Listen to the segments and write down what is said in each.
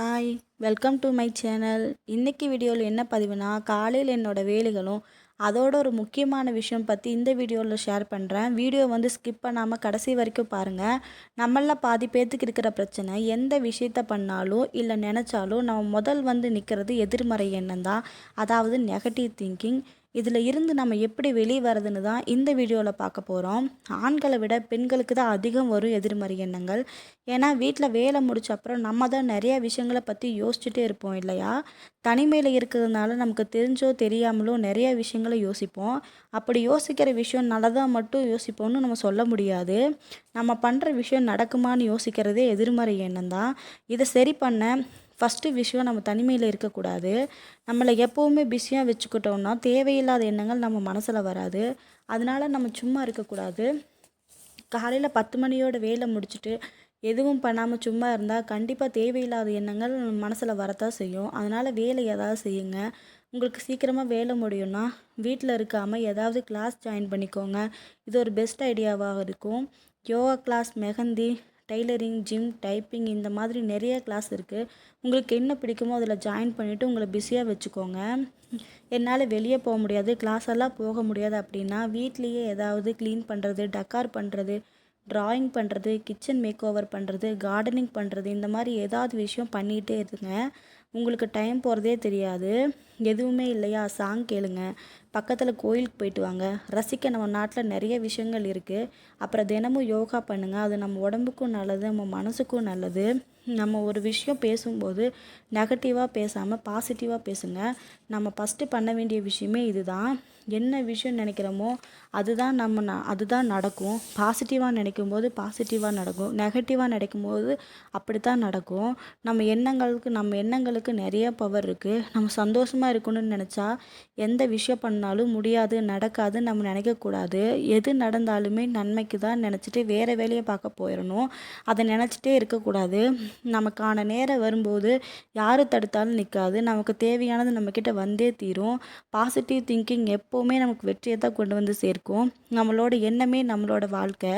Hi welcome to my channel இன்றைக்கி வீடியோவில் என்ன பதிவுனா காலையில் என்னோடய வேலைகளும் அதோட ஒரு முக்கியமான விஷயம் பற்றி இந்த வீடியோவில் ஷேர் பண்ணுறேன் வீடியோ வந்து ஸ்கிப் பண்ணாமல் கடைசி வரைக்கும் பாருங்கள் நம்மளில் பாதி பேர்த்துக்கு இருக்கிற பிரச்சனை எந்த விஷயத்த பண்ணாலும் இல்லை நினச்சாலும் நம்ம முதல் வந்து நிற்கிறது எதிர்மறை எண்ணம் தான். அதாவது நெகட்டிவ் திங்கிங் இதில் இருந்து நம்ம எப்படி வெளியே வரதுன்னு தான் இந்த வீடியோவில் பார்க்க போகிறோம் ஆண்களை விட பெண்களுக்கு தான் அதிகம் வரும் எதிர்மறை எண்ணங்கள். ஏன்னா வீட்டில் வேலை முடிச்ச அப்புறம் நம்ம தான் நிறைய விஷயங்களை பற்றி யோசிச்சுட்டே இருப்போம் இல்லையா? தனிமையில் இருக்கிறதுனால நமக்கு தெரிஞ்சோ தெரியாமலோ நிறைய விஷயங்களை யோசிப்போம். அப்படி யோசிக்கிற விஷயம் நல்லதாக மட்டும் யோசிப்போம்னு நம்ம சொல்ல முடியாது. நம்ம பண்ணுற விஷயம் நடக்குமான்னு யோசிக்கிறதே எதிர்மறை எண்ணம் தான். இதை சரி பண்ண ஃபஸ்ட்டு விஷயம் நம்ம தனிமையில் இருக்கக்கூடாது. நம்மளை எப்போவுமே பிஸியாக வச்சுக்கிட்டோம்னா தேவையில்லாத எண்ணங்கள் நம்ம மனசில் வராது. அதனால நம்ம சும்மா இருக்கக்கூடாது. காலையில் பத்து மணியோட வேலை முடிச்சுட்டு எதுவும் பண்ணாமல் சும்மா இருந்தால் கண்டிப்பாக தேவையில்லாத எண்ணங்கள் மனசில் வரத்தான் செய்யும். அதனால் வேலை ஏதாவது செய்யுங்க. உங்களுக்கு சீக்கிரமாக வேலை முடியும்னா வீட்டில் இருக்காமல் ஏதாவது கிளாஸ் ஜாயின் பண்ணிக்கோங்க. இது ஒரு பெஸ்ட் ஐடியாவாக இருக்கும். Yoga class mehndi tailoring gym typing இந்த மாதிரி நிறைய கிளாஸ் இருக்குது உங்களுக்கு என்ன பிடிக்குமோ அதில் ஜாயின் பண்ணிவிட்டு உங்களை பிஸியாக வச்சுக்கோங்க. என்னால் வெளியே போக முடியாது கிளாஸ் எல்லாம் போக முடியாது அப்படின்னா வீட்லேயே ஏதாவது க்ளீன் பண்ணுறது டக்கார் பண்ணுறது ட்ராயிங் பண்ணுறது கிச்சன் மேக் ஓவர் பண்ணுறது கார்டனிங் பண்ணுறது இந்த மாதிரி ஏதாவது விஷயம் பண்ணிகிட்டே இருங்க. உங்களுக்கு டைம் போகிறதே தெரியாது. எதுவுமே இல்லையா? சாங் கேளுங்க. பக்கத்தில் கோயிலுக்கு போயிட்டு வாங்க. ரசிக்க நம்ம நாட்டில் நிறைய விஷயங்கள் இருக்குது அப்புறம் தினமும் யோகா பண்ணுங்கள் அது நம்ம உடம்புக்கும் நல்லது நம்ம மனசுக்கும் நல்லது. நம்ம ஒரு விஷயம் பேசும்போது நெகட்டிவாக பேசாமல் பாசிட்டிவாக பேசுங்க. நம்ம ஃபஸ்ட்டு பண்ண வேண்டிய விஷயமே இதுதான். என்ன விஷயம் நினைக்கிறோமோ அதுதான் நம்ம ந அதுதான் நடக்கும். பாசிட்டிவாக நினைக்கும் போது பாசிட்டிவாக நடக்கும். நெகட்டிவாக நினைக்கும் போது அப்படி தான் நடக்கும். நம்ம எண்ணங்களுக்கு நம்ம எண்ணங்களுக்கு நிறைய பவர் இருக்குது நம்ம சந்தோஷமாக இருக்கணும்னு நினச்சா எந்த விஷயம் பண்ணாலும் முடியாது நடக்காது நம்ம நினைக்கக்கூடாது. எது நடந்தாலுமே நன்மைக்கு தான் நினச்சிட்டு வேறு வேலையை பார்க்க போயிடணும் அதை நினச்சிட்டே இருக்கக்கூடாது. நமக்கான நேரம் வரும்போது யார் தடுத்தாலும் நிற்காது நமக்கு தேவையானது நம்மக்கிட்ட வந்தே தீரும். பாசிட்டிவ் திங்கிங் எப்போவுமே நமக்கு வெற்றியை தான் கொண்டு வந்து சேர்க்கும். நம்மளோட எண்ணமே நம்மளோட வாழ்க்கை.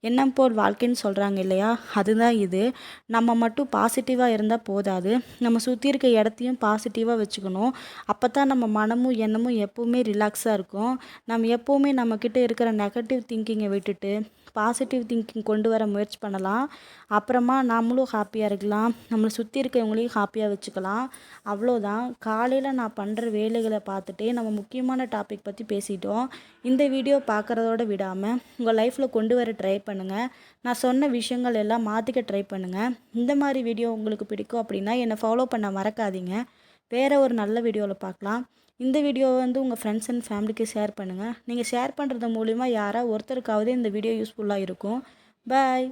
எண்ணம் போல் வாழ்க்கைன்னு சொல்கிறாங்க இல்லையா? அதுதான் இது. நம்ம மட்டும் பாசிட்டிவாக இருந்தால் போதாது. நம்ம சுற்றி இருக்க இடத்தையும் பாசிட்டிவாக வச்சுக்கணும். அப்போ தான் நம்ம மனமும் எண்ணமும் எப்போவுமே ரிலாக்ஸாக இருக்கும். நம்ம எப்போவுமே நம்மக்கிட்ட இருக்கிற நெகட்டிவ் திங்கிங்கை விட்டுட்டு பாசிட்டிவ் திங்கிங் கொண்டு வர முயற்சி பண்ணலாம். அப்புறமா நம்மளும் ஹாப்பியாக இருக்கலாம். நம்மளை சுற்றி இருக்கிறவங்களையும் ஹாப்பியாக வச்சுக்கலாம். அவ்வளோதான் காலையில் நான் பண்ணுற வேலைகளை பார்த்துட்டே நம்ம முக்கியமான டாபிக் பற்றி பேசிட்டோம். இந்த வீடியோ பார்க்குறதோட விடாமல் உங்கள் லைஃப்பில் கொண்டு வர ட்ரை பண்ணுங்கள் நான் சொன்ன விஷயங்கள் எல்லாம் மாற்றிக்க ட்ரை பண்ணுங்கள் இந்த மாதிரி வீடியோ உங்களுக்கு பிடிக்கும் அப்படின்னா என்னை ஃபாலோ பண்ண மறக்காதீங்க. வேறு ஒரு நல்ல வீடியோவில் பார்க்கலாம் இந்த வீடியோவை வந்து உங்கள் ஃப்ரெண்ட்ஸ் அண்ட் ஃபேமிலிக்கு ஷேர் பண்ணுங்கள் நீங்கள் ஷேர் பண்ணுறது மூலிமா யாராவது ஒருத்தருக்காவது இந்த வீடியோ யூஸ்ஃபுல்லாக இருக்கும். பாய்